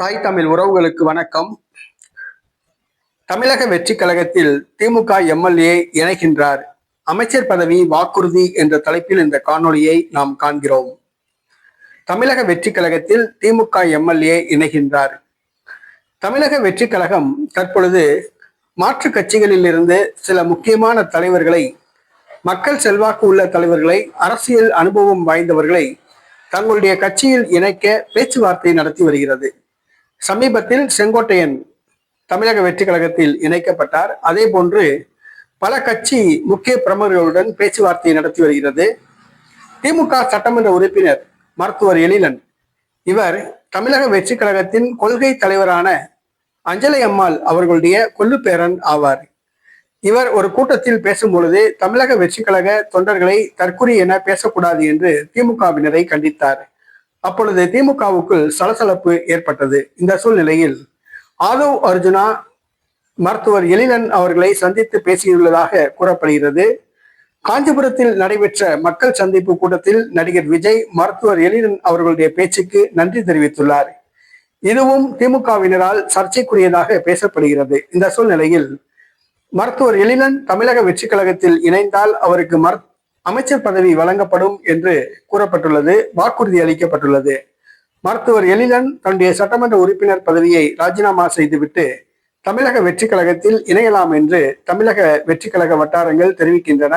தாய் தமிழ் உறவுகளுக்கு வணக்கம். தமிழக வெற்றி கழகத்தில் திமுக எம்எல்ஏ இணைகின்றார். அமைச்சர் பதவி வாக்குறுதி என்ற தலைப்பில் இந்த காணொளியை நாம் காண்கிறோம். தமிழக வெற்றி கழகத்தில் திமுக எம்எல்ஏ இணைகின்றார். தமிழக வெற்றி கழகம் தற்பொழுது மாற்று கட்சிகளில் இருந்து சில முக்கியமான தலைவர்களை மக்கள் செல்வாக்கு உள்ள தலைவர்களை அரசியல் அனுபவம் வாய்ந்தவர்களை தங்களுடைய கட்சியில் இணைக்க பேச்சுவார்த்தை நடத்தி வருகிறது. சமீபத்தில் செங்கோட்டையன் தமிழக வெற்றி கழகத்தில் இணைக்கப்பட்டார். அதே போன்று பல கட்சி முக்கிய பிரமுகர்களுடன் பேச்சுவார்த்தை நடத்தி வருகிறது. திமுக சட்டமன்ற உறுப்பினர் மருத்துவர் எழிலன். இவர் தமிழக வெற்றி கழகத்தின் கொள்கை தலைவரான அஞ்சலை அம்மாள் அவர்களுடைய கொல்லுப்பேரன் ஆவார். இவர் ஒரு கூட்டத்தில் பேசும் பொழுது தமிழக வெற்றி கழக தொண்டர்களை தற்குறி என பேசக்கூடாது என்று திமுகவினரை கண்டித்தார். அப்பொழுது திமுகவுக்குள் சலசலப்பு ஏற்பட்டது. இந்த சூழ்நிலையில் ஆதவ் அர்ஜுனா மருத்துவர் எழிலன் அவர்களை சந்தித்து பேசியுள்ளதாக கூறப்படுகிறது. காஞ்சிபுரத்தில் நடைபெற்ற மக்கள் சந்திப்பு கூட்டத்தில் நடிகர் விஜய் மருத்துவர் எழிலன் அவர்களுடைய பேச்சுக்கு நன்றி தெரிவித்துள்ளார். இதுவும் திமுகவினரால் சர்ச்சைக்குரியதாக பேசப்படுகிறது. இந்த சூழ்நிலையில் மருத்துவர் எழிலன் தமிழக வெற்றி கழகத்தில் இணைந்தால் அவருக்கு மருத்துவ அமைச்சர் பதவி வழங்கப்படும் என்று கூறப்பட்டுள்ளது வாக்குறுதி அளிக்கப்பட்டுள்ளது. மருத்துவர் எழிலன் தன்னுடைய சட்டமன்ற உறுப்பினர் பதவியை ராஜினாமா செய்துவிட்டு தமிழக வெற்றி கழகத்தில் இணையலாம் என்று தமிழக வெற்றி கழக வட்டாரங்கள் தெரிவிக்கின்றன.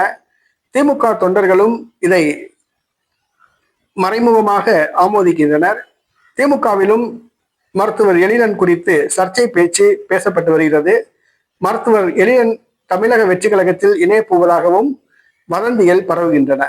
திமுக தொண்டர்களும் இதை மறைமுகமாக ஆமோதிக்கின்றனர். திமுகவிலும் மருத்துவர் எழிலன் குறித்து சர்ச்சை பேச்சு பேசப்பட்டு வருகிறது. மருத்துவர் எழிலன் தமிழக வெற்றி கழகத்தில் இணையப் போவதாகவும் வதந்திகள் பரவுகின்றன.